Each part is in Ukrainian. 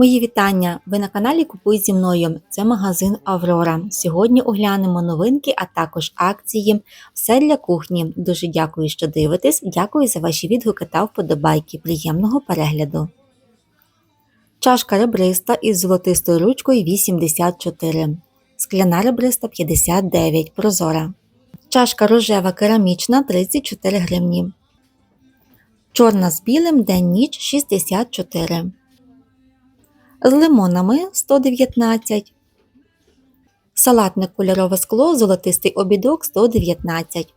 Мої вітання! Ви на каналі Купуй зі мною. Це магазин Аврора. Сьогодні оглянемо новинки, а також акції. Все для кухні. Дуже дякую, що дивитесь. Дякую за ваші відгуки та вподобайки. Приємного перегляду. Чашка ребриста із золотистою ручкою 84. Скляна ребриста 59. Прозора. Чашка рожева керамічна 34 гривні. Чорна з білим день ніч 64 з лимонами 119, салатне кольорове скло, золотистий обідок 119,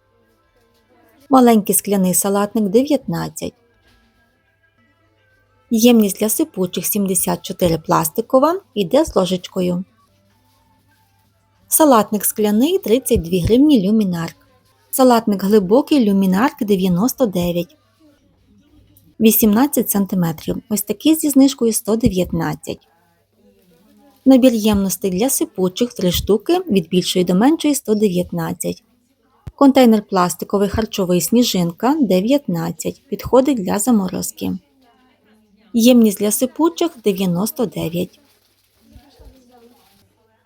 маленький скляний салатник 19, ємність для сипучих 74 пластикова йде з ложечкою. Салатник скляний 32 гривні люмінарк. Салатник глибокий люмінарк 99 18 см. Ось такий зі знижкою 119 Набір ємностей для сипучих 3 штуки від більшої до меншої 119 Контейнер пластиковий харчовий сніжинка 19 Підходить для заморозки. Ємність для сипучих 99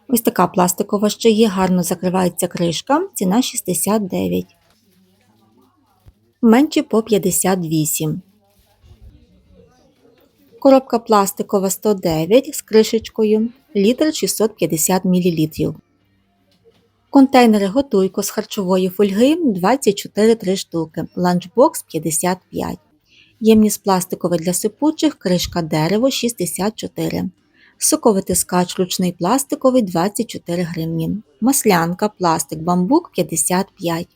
Ось така пластикова ще є, гарно закривається кришка, ціна 69 Менші по 58 Коробка пластикова 109 з кришечкою, літр 650 мл. Контейнери готуйко з харчової фольги 24 3 штуки, ланчбокс 55. Ємність пластиковий для сипучих, кришка дерево 64. Соковитискач ручний пластиковий 24 гривні. Маслянка пластик бамбук 55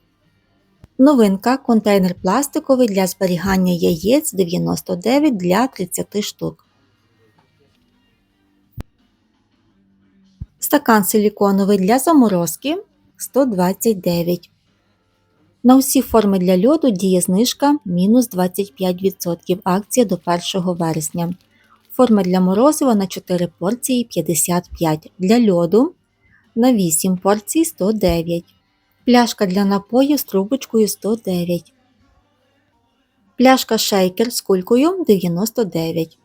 Новинка контейнер пластиковий для зберігання яєць 99 для 30 штук. Стакан силіконовий для заморозки 129. На усі форми для льоду діє знижка мінус 25% акція до 1 вересня. Форма для морозива на 4 порції 55 для льоду на 8 порцій 109 Пляшка для напоїв з трубочкою 109. Пляшка шейкер з кулькою 99.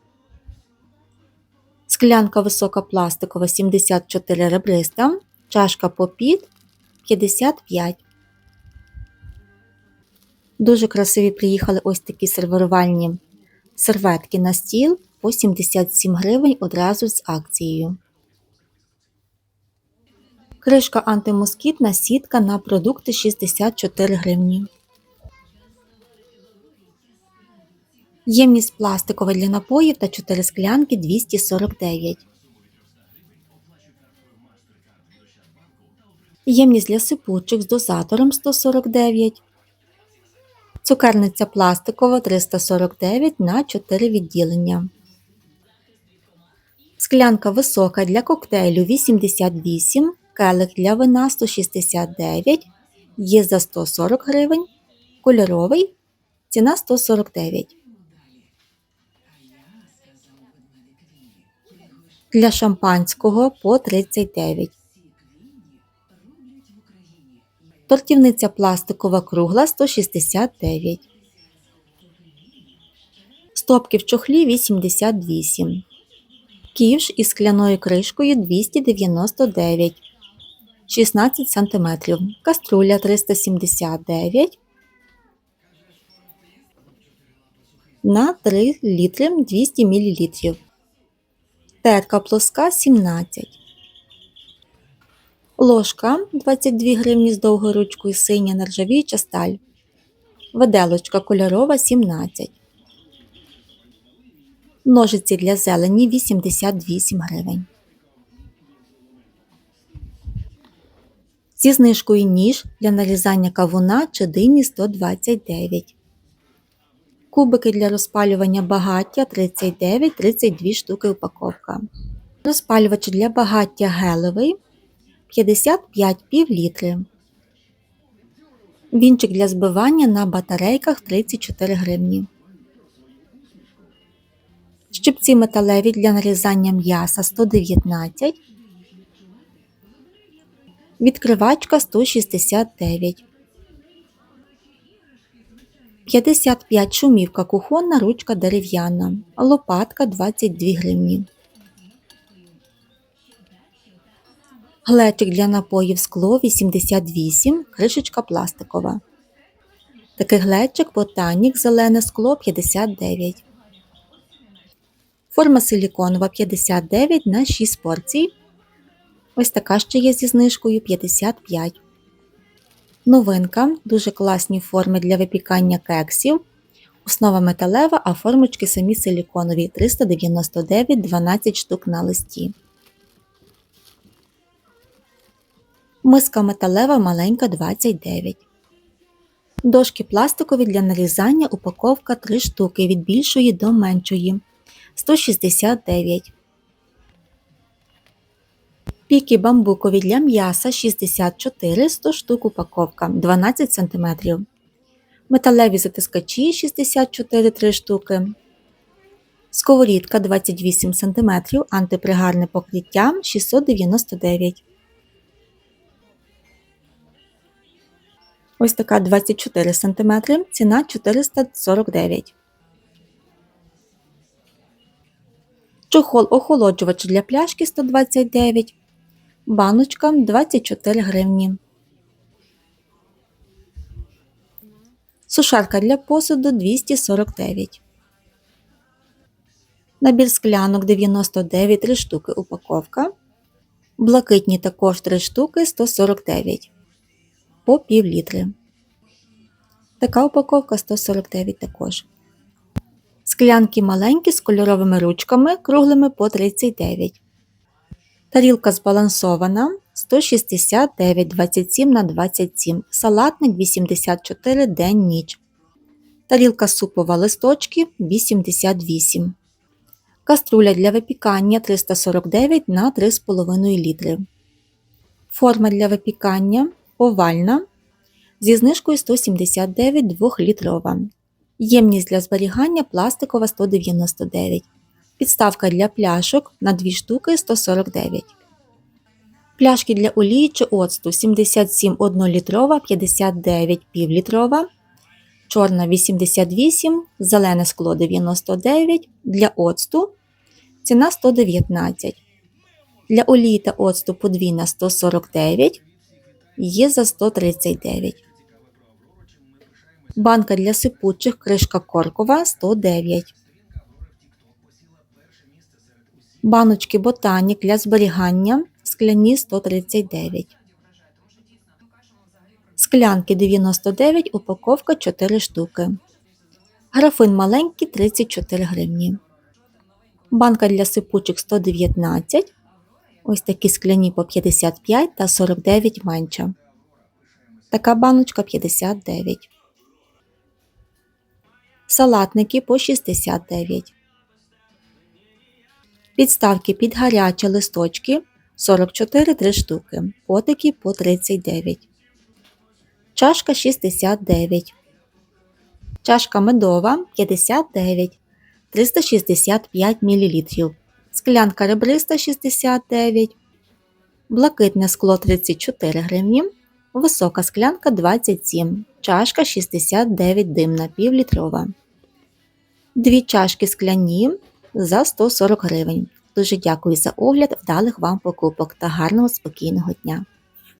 Склянка висока пластикова 74 ребриста. Чашка попід 55. Дуже красиві приїхали ось такі сервірувальні серветки на стіл по 77 гривень одразу з акцією. Кришка антимоскітна сітка на продукти 64 гривні. Ємність пластикова для напоїв та 4 склянки 249. Ємність для сипучих з дозатором 149. Цукерниця пластикова 349 на 4 відділення. Склянка висока для коктейлю 88 келих для вина 169, є за 140 гривень, кольоровий ціна 149. Для шампанського по 39. Тортівниця пластикова кругла 169. Стопки в чохлі 88. Ківш із скляною кришкою 299. 16 см, каструля 379 на 3 літри 200 мл, терка плоска 17 Ложка 22 гривні з довгою ручкою синя нержавіюча сталь. Виделочка кольорова 17 Ножиці для зелені 88 гривень. Зі знижкою ніж для нарізання кавуна чи дині 129. Кубики для розпалювання багаття 39-32 штуки упаковка. Розпалювач для багаття гелевий 55 пів літри. Вінчик для збивання на батарейках 34 гривні. Щипці металеві для нарізання м'яса 119 відкривачка 169. 55 шумівка кухонна ручка дерев'яна. Лопатка 22 гривні. Глечик для напоїв скло 88, кришечка пластикова. Такий глечик ботанік, зелене скло 59. Форма силіконова 59 на 6 порцій. Ось така ще є зі знижкою 55. Новинка. Дуже класні форми для випікання кексів. Основа металева, а формочки самі силіконові 399 12 штук на листі. Миска металева маленька 29. Дошки пластикові для нарізання упаковка 3 штуки від більшої до меншої 169. Піки бамбукові для м'яса 64 100 штук упаковка 12 см. Металеві затискачі 64 3 штуки. Сковорідка 28 см, антипригарне покриття 699. Ось така 24 см, ціна 449. Чохол охолоджувач для пляшки 129. Баночка 24 гривні. Сушарка для посуду 249. Набір склянок 99 3 штуки упаковка. Блакитні також 3 штуки 149 по пів літри. Така упаковка 149 також. Склянки маленькі з кольоровими ручками, круглими по 39. Тарілка збалансована 169 27 на 27. Салатник 84 день ніч. Тарілка супова листочки 88. Каструля для випікання 349 на 3,5 літри. Форма для випікання овальна зі знижкою 179 2-літрова. Ємність для зберігання пластикова 199. Підставка для пляшок на 2 штуки 149. Пляшки для олії чи оцту 77 1-літрова, 59 півлітрова, чорна 88, зелене скло 99, для оцту ціна 119. Для олії та оцту подвійна 149, є за 139. Банка для сипучих кришка коркова 109. Баночки ботанік для зберігання скляні 139. Склянки 99, упаковка 4 штуки. Графин маленький 34 гривні. Банка для сипучих 119. Ось такі скляні по 55 та 49 менша. Така баночка 59. Салатники по 69. Підставки під гарячі листочки 44 3 штуки. Потики по 39. Чашка 69. Чашка медова 59. 365 мл. Склянка ребриста 69. Блакитне скло 34 гривні. Висока склянка 27. Чашка 69 димна півлітрова. Дві чашки скляні за 140 гривень. Дуже дякую за огляд, вдалих вам покупок та гарного спокійного дня!